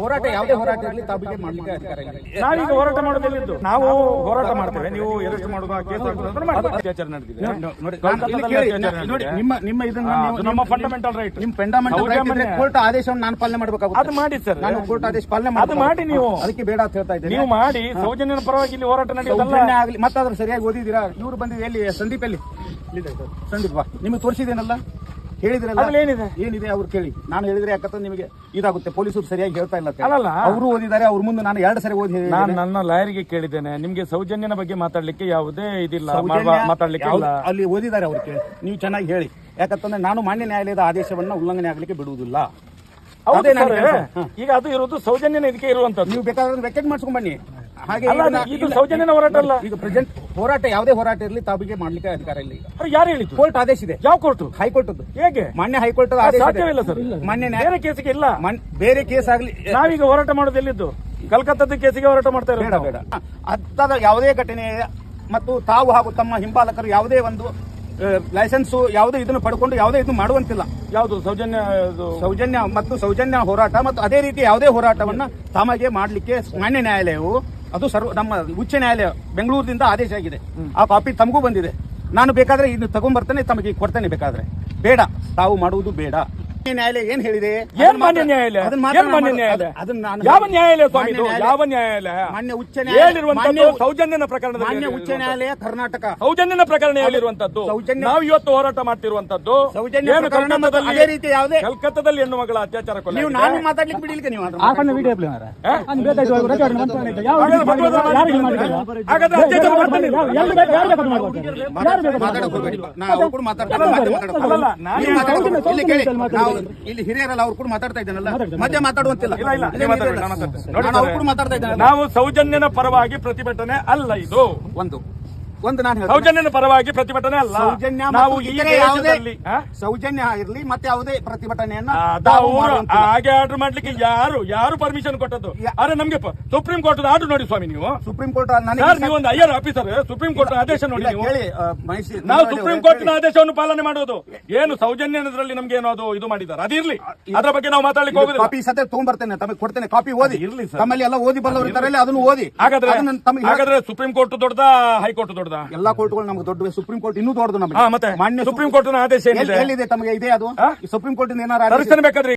ಹೋರಾಟ ಯಾವುದೇ ಹೋರಾಟ ಇರಲಿ ತಾವಿಗೆ ಮಾಡ್ಲಿಕ್ಕೆ ಅಧಿಕಾರ ಇಲ್ಲ. ನಾವೀಗ ಹೋರಾಟ ಮಾಡೋದಿಲ್ಲಿದ್ದು ನಾವು ಹೋರಾಟ ಮಾಡ್ತೇವೆ. ನೀವು ಅರೆಸ್ಟ್ ಮಾಡುವ ಕೇಸ್. ಅತ್ಯಾಚಾರ ನಡೆದಿದೆ. ನೋಡಿ. ನಿಮ್ಮ ನಿಮ್ಮ ಇದನ್ನ ನಮ್ಮ ಫಂಡಮೆಂಟಲ್ ರೈಟ್ ನಿಮ್ ಫಂಡಮೆಂಟಲ್ ರೈಟ್ ಕೋರ್ಟ್ ಆದೇಶವನ್ನು ನಾನು ಪಾಲನೆ ಮಾಡಬೇಕಾಗುತ್ತೆ. ಅದು ಮಾಡಿ ಸರ್. ನಾನು ಕೋರ್ಟ್ ಆದೇಶ ಪಾಲನೆ ಅದು ಮಾಡಿ ನೀವು. ಅದಕ್ಕೆ ಬೇಡ ಅಂತ ಹೇಳ್ತಾ ಇದ್ದೀನಿ. ನೀವು ಮಾಡಿ. ಸೌಜನ್ಯನ ಪರವಾಗಿ ಇಲ್ಲಿ ಹೋರಾಟ ನಡೆಯೋದಲ್ಲ ಆಗಲಿ. ಮತ್ತಾದ್ರೂ ಸರಿಯಾಗಿ ಓದಿದ್ದೀರಾ? ಇವ್ರು ಬಂದಿದೆ. ಎಲ್ಲಿ? ಸಂದೀಪ್ ಅಲ್ಲಿ ಸಂದೀಪ್ ಬಾ. ನಿಮಗೆ ತೋರಿಸಿದೇನಲ್ಲ ಹೇಳಿದ್ರಲ್ಲ? ಏನಿದೆ? ಏನಿದೆ ಅವ್ರು ಕೇಳಿ. ನಾನು ಹೇಳಿದ್ರೆ ಯಾಕಂತ ನಿಮಗೆ ಇದಾಗುತ್ತೆ. ಪೊಲೀಸರು ಸರಿಯಾಗಿ ಹೇಳ್ತಾ ಇಲ್ಲ. ಅಲ್ಲಲ್ಲ. ಅವರು ಓದಿದ್ದಾರೆ ಅವ್ರ ಮುಂದೆ ನಾನು ಎರಡು ಸರಿ ಓದಿ. ನಾನು ನನ್ನ ಲಾಯರ್ಗೆ ಕೇಳಿದ್ದೇನೆ. ನಿಮ್ಗೆ ಸೌಜನ್ಯನ ಬಗ್ಗೆ ಮಾತಾಡ್ಲಿಕ್ಕೆ ಯಾವುದೇ ಇದಿಲ್ಲ ಮಾತಾಡ್ಲಿಕ್ಕೆ ಅಲ್ಲಿ ಓದಿದ್ದಾರೆ ಅವ್ರು ಕೇಳಿ. ನೀವು ಚೆನ್ನಾಗಿ ಹೇಳಿ. ಯಾಕಂತಂದ್ರೆ ನಾನು ಮಾನ್ಯ ನ್ಯಾಯಾಲಯದ ಆದೇಶವನ್ನ ಉಲ್ಲಂಘನೆ ಆಗ್ಲಿಕ್ಕೆ ಬಿಡುವುದಿಲ್ಲ. ಈಗ ಅದು ಇರೋದು ಸೌಜನ್ಯನ ಇದಕ್ಕೆ ಇರುವಂತದ್ದು. ನೀವು ಬೇಕಾದ್ರೆ ವೆಕೆಟ್ ಮಾಡ್ಸ್ಕೊಂಡ್ ಬನ್ನಿ. ಇದು. ಸೌಜನ್ಯನ ಹೋರಾಟ ಅಲ್ಲ. ಈಗ ಪ್ರೆಸೆಂಟ್ ಹೋರಾಟ ಯಾವುದೇ ಹೋರಾಟ ಇರಲಿ ತಾವಿಗೆ ಮಾಡ್ಲಿಕ್ಕೆ ಅಧಿಕಾರ ಇಲ್ಲ ಈಗ. ಯಾರು ಹೇಳಿ ಕೋರ್ಟ್ ಆದೇಶ ಇದೆ. ಯಾವ ಕೋರ್ಟ್? ಹೈಕೋರ್ಟ್ ಹೇಗೆ? ಮಾನ್ಯ ಹೈಕೋರ್ಟ್ ಆದೇಶ. ಸಾಧ್ಯವಿಲ್ಲ ಸರ್. ಮಾನ್ಯ ಬೇರೆ ಕೇಸಿಗೆ ಇಲ್ಲ. ಮನ್- ಬೇರೆ ಕೇಸ್ ಆಗ್ಲಿ ನಾವೀಗ ಹೋರಾಟ ಮಾಡೋದು ಎಲ್ಲಿದ್ದು? ಕಲ್ಕತ್ತಾದ ಕೇಸಿಗೆ ಹೋರಾಟ ಮಾಡ್ತಾ ಬೇಡ ಇರೋದು ಬೇಡ. ಅರ್ಥದ ಯಾವುದೇ ಘಟನೆ ಮತ್ತು ತಾವು ಹಾಗೂ ತಮ್ಮ ಹಿಂಬಾಲಕರು ಯಾವುದೇ ಒಂದು ಲೈಸೆನ್ಸ್ ಯಾವುದೇ ಇದನ್ನು ಪಡ್ಕೊಂಡು ಯಾವುದೇ ಇದನ್ನು ಮಾಡುವಂತಿಲ್ಲ. ಯಾವುದು? ಸೌಜನ್ಯ ಸೌಜನ್ಯ ಮತ್ತು ಸೌಜನ್ಯ ಹೋರಾಟ ಮತ್ತು ಅದೇ ರೀತಿ ಯಾವುದೇ ಹೋರಾಟವನ್ನ ತಮಗೆ ಮಾಡಲಿಕ್ಕೆ ಮಾನ್ಯ ನ್ಯಾಯಾಲಯವು ಅದು ಸರ್ವ ನಮ್ಮ ಉಚ್ಚ ನ್ಯಾಯಾಲಯ ಬೆಂಗಳೂರಿನಿಂದ ಆದೇಶ ಆಗಿದೆ. ಆ ಕಾಪಿ ತಮಗೂ ಬಂದಿದೆ. ನಾನು ಬೇಕಾದ್ರೆ ಇದನ್ನು ತಗೊಂಡ್ಬರ್ತೇನೆ ತಮಗೆ ಕೊಡ್ತೇನೆ ಬೇಕಾದ್ರೆ. ಬೇಡ ತಾವು ಮಾಡುವುದು ಬೇಡ. ಮಾನ್ಯ ನ್ಯಾಯಾಲಯ ಏನ್ ಹೇಳಿದೆ ಏನ್ ಮಾನ್ಯ ನ್ಯಾಯಾಲಯ ಅದನ್ನ ಮಾತ್ರ ಏನ್ ಮಾನ್ಯ ನ್ಯಾಯಾಲಯ ಅದನ್ನ ನಾನು ಯಾವ ನ್ಯಾಯಾಲಯ ಸ್ವಾಮಿ ಇದು? ಯಾವ ನ್ಯಾಯಾಲಯ ಮಾನ್ಯ ಉಚ್ಚ ನ್ಯಾಯಾಲಯ ಹೇಳಿರುವಂತದ್ದು ಸೌಜನ್ಯನ ಪ್ರಕರಣದಲ್ಲಿ ಮಾನ್ಯ ಉಚ್ಚ ನ್ಯಾಯಾಲಯ ಕರ್ನಾಟಕ ಸೌಜನ್ಯನ ಪ್ರಕರಣ ಹೇಳಿರುವಂತದ್ದು ಸೌಜನ್ಯ- ನಾವು ಇವತ್ತು ಹೋರಾಟ ಮಾಡ್ತಿರುವಂತದ್ದು ಸೌಜನ್ಯ ಏನು ಪ್ರಕರಣ ಮತ್ತು ಕಲ್ಕತ್ತಾದಲ್ಲಿ ಅದೇ ರೀತಿ ಯಾವುದೇ ಕಲ್ಕತ್ತಾದಲ್ಲಿ ಹೆಣ್ಣು ಮಗಳ ಅತ್ಯಾಚಾರ ಕೊಲೆ ನೀವು ಆಗಿದೆ. ನಾನು ಮಾತಾಡ್ಲಿಕ್ಕೆ ಬಿಡಿಲಿಕ್ಕೆ ನೀವು ಅದನ್ನ ಹಾಗಾದ್ರೆ ಹಾಗಾದ್ರೆ ಅತ್ಯಾಚಾರ ಮಾಡ್ತಾನೆ. ಮಾತಾಡಕ್ ಹೋಗ್ಬೇಡಿ. ನಾ ಅವ್ರು ಕೂಡ ಮಾತಾಡ್ತಾ ಇದ್ದೀನಿ, ಮಧ್ಯೆ ಮಾತಾಡಕ್ ಹೋಗ್ಬೇಡಿ. ಅಲ್ಲಲ್ಲ, ನಾನು ನೀವು ಮಾತಾಡಕ್ ಹೋಗ್ಬೇಡಿ. ಇಲ್ಲಿ ಕೇಳಿ, ನಾವು ಇಲ್ಲಿ ಹಿರಿಯರಲ್ಲ ಅವ್ರು ಕೂಡ ಮಾತಾಡ್ತಾ ಇದ್ದಾನಲ್ಲ? ಮಧ್ಯೆ ಮಾತಾಡುವಂತಿಲ್ಲ. ನಾವು ಸೌಜನ್ಯನ ಪರವಾಗಿ ಪ್ರತಿಭಟನೆ ಅಲ್ಲ ಇದು. ಒಂದು. ಒಂದು ನಾನು. ಸೌಜನ್ಯನ ಪರವಾಗಿ ಪ್ರತಿಭಟನೆ ಅಲ್ಲ. ಸೌಜನ್ಯ ನಾವು? ಸೌಜನ್ಯ ಇರಲಿ ಮತ್ತೆ ಯಾವುದೇ ಪ್ರತಿಭಟನೆಯನ್ನ ಹಾಗೆ ಆರ್ಡರ್ ಮಾಡ್ಲಿಕ್ಕೆ ಯಾರು ಯಾರು ಪರ್ಮಿಷನ್ ಕೊಟ್ಟದ್ದು? ಆದ್ರೆ ನಮ್ಗೆ ಸುಪ್ರೀಂ ಕೋರ್ಟ್ ಆರ್ಡರ್ ನೋಡಿ ಸ್ವಾಮಿ ನೀವು. ಸುಪ್ರೀಂ ಕೋರ್ಟ್ ನೀವು ಒಂದು ಐಆರ್ ಆಫೀಸರ್ ಸುಪ್ರೀಂ ಕೋರ್ಟ್ ಆದೇಶ ನೋಡಿ ನೀವು. ನಾವು ಸುಪ್ರೀಂ ಕೋರ್ಟ್ನ ಆದೇಶವನ್ನು ಪಾಲನೆ ಮಾಡೋದು ಏನು ಸೌಜನ್ಯನದ್ರಲ್ಲಿ ನಮ್ಗೆ ಏನೋ ಅದು ಇದು ಮಾಡಿದ್ದಾರೆ? ಅದಿರ್ಲಿ ಅದ್ರ ಬಗ್ಗೆ ನಾವು ಮಾತಾಡ್ಲಿಕ್ಕೆ ಹೋಗುದು ಕಾಪಿ ಸತೆ ತಗೊಂಡ್ಬರ್ತೇನೆ ತಮಗೆ ಕೊಡ್ತೇನೆ ಕಾಪಿ ಓದಿ. ಇರ್ಲಿ ಸರ್. ತಮ್ಮಲ್ಲಿ ಎಲ್ಲ ಓದಿ ಬಲ್ಲವರು ಇದ್ದಾರೆ ಅದನ್ನು ಓದಿ. ಹಾಗಾದ್ರೆ ಹಾಗಾದ್ರೆ ಸುಪ್ರೀಂ ಕೋರ್ಟ್ ದೊಡ್ಡದ ಹೈಕೋರ್ಟ್ ದೊಡ್ಡದ ಎಲ್ಲಾ ಕೋರ್ಟ್ಗಳು ನಮ್ಗೆ ದೊಡ್ಡ ಸುಪ್ರೀಂ ಕೋರ್ಟ್ ಇನ್ನೂ ದೊಡ್ಡದು ನಮಗೆ. ಮತ್ತೆ ಮಾನ್ಯ ಸುಪ್ರೀಂ ಕೋರ್ಟ್ ಆದೇಶ ಏನಿದೆ? ಎಲ್ಲಿದೆ ತಮಗೆ ಇದೆ ಅದು? ಸುಪ್ರೀಂ ಕೋರ್ಟ್ ಏನಾರ ಬೇಕಾದ್ರೆ